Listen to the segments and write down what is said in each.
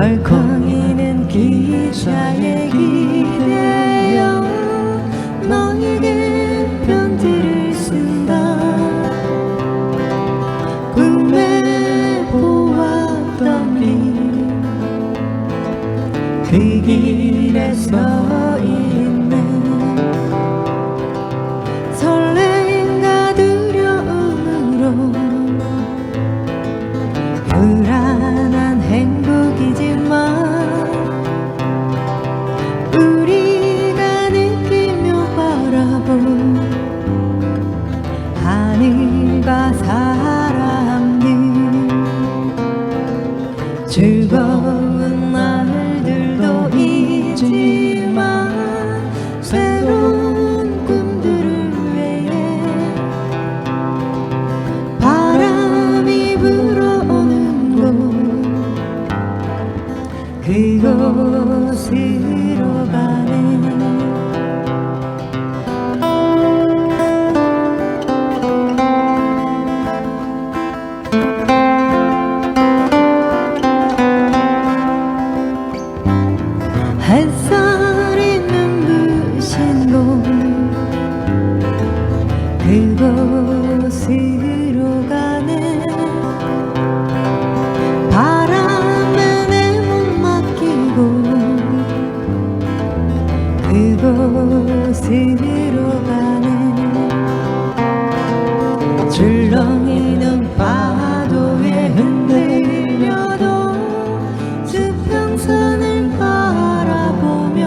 알콩이는 기자의 기대여 너에게 편지를 쓴다 꿈에 보았던 빛그 길에 서 있. 하늘과 사람들 즐거운 날들도 있지만 새로운 꿈들을 위해 바람이 불어오는 곳 그곳으로 가네. 그곳으로 가네 줄렁이는 파도에 흔들려도 수평선을 바라보며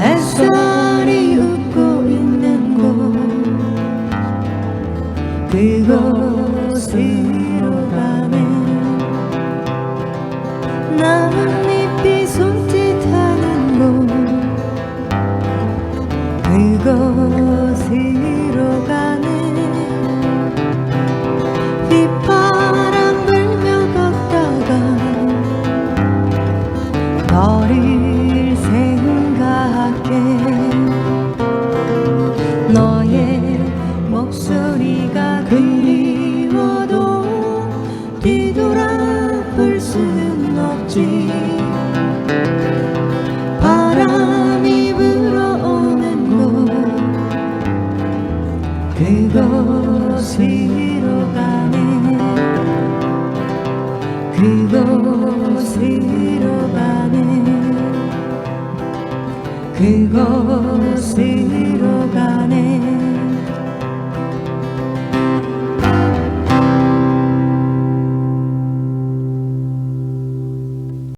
햇살이 웃고 있는 곳 그곳으로 가네 나뭇 곳으로 가네. 휘파람 불며 걷다가 너를 생각해 너의 그곳으로 가네.